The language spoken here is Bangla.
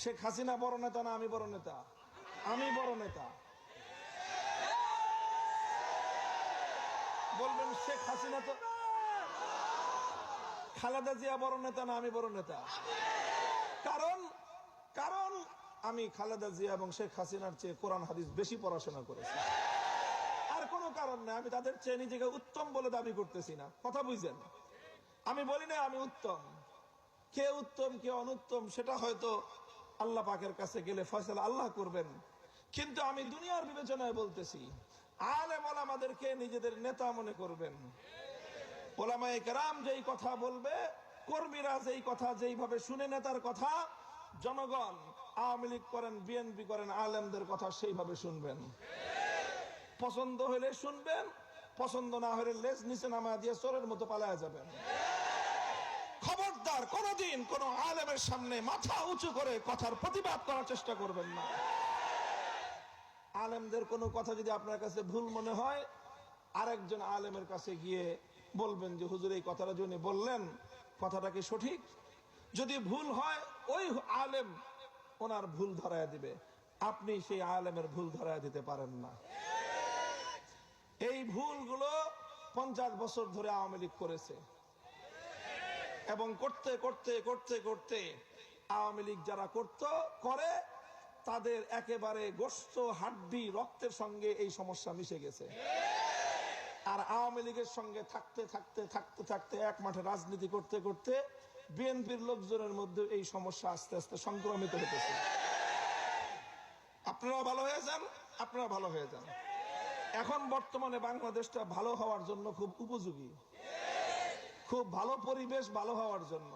শেখ হাসিনা বড় নেতা না আমি বড় নেতা? আমি বড় নেতা। বলবেন শেখ হাসিনা তো খালেদা জিয়া বড় নেতা না আমি বড় নেতা? কারণ কারণ আমি খালেদা জিয়া এবং শেখ হাসিনার চেয়ে কোরআন হাদিস বেশি পড়াশোনা করেছি। আর কোনো কারণ নেই, আমি তাদের চেয়ে নিজেকে উত্তম বলে দাবি করতেছি না। কথা বুঝছেন আমি বলি না আমি উত্তম। কে উত্তম, কে অনুত্তম, সেটা হয়তো আল্লাহ পাকের কাছে গেলে ফয়সালা আল্লাহ করবেন। কিন্তু আমি দুনিয়ার বিবেচনায় বলতেছি, আলেম আমাদেরকে নিজেদের নেতা মনে করবেন। যেই কথা বলবে, কর্মীরা যেই কথা, যেইভাবে শুনে নেতার কথা, জনগণ, আওয়ামী লীগ করেন, বিএনপি করেন, আলেমদের কথা সেইভাবে শুনবেন। পছন্দ হলে শুনবেন, পছন্দ না হলে লেজ নিচে নামা দিয়ে চোরের মতো পালায়া যাবেন। খবরদার কোনদিন কোন আলেমের সামনে মাথা উঁচু করে কথার প্রতিবাদ করার চেষ্টা করবেন না। আলেমদের কোনো কথা যদি আপনার কাছে ভুল মনে হয়, আরেকজন আলেমের কাছে গিয়ে বলবেন যে, হুজুর, এই কথাটা যিনি বললেন, কথাটা কি সঠিক? যদি ভুল হয়, ওই আলেম ওনার ভুল ধরায় দিবে। আপনি সেই আলেমের ভুল ধরায় দিতে পারেন না। এই ভুলগুলো পঞ্চাশ বছর ধরে আওয়ামী লীগ করেছে। এবং করতে করতে করতে করতে আওয়ামী লীগ যারা করত, করে, তাদের একেবারে গোস্ত, হাড্ডি, রক্তের সঙ্গে এই সমস্যা মিশে গেছে। আর আওয়ামী লীগের সঙ্গে থাকতে থাকতে থাকতে থাকতে এক মাঠে রাজনীতি করতে করতে বিএনপির লোকজনের মধ্যে এই সমস্যা আস্তে আস্তে সংক্রমিত হতেছে আপনারা ভালো হয়ে যান আপনারা ভালো হয়ে যান। এখন বর্তমানে বাংলাদেশটা ভালো হওয়ার জন্য খুব উপযোগী। খুব ভালো পরিবেশ ভালো হওয়ার জন্য।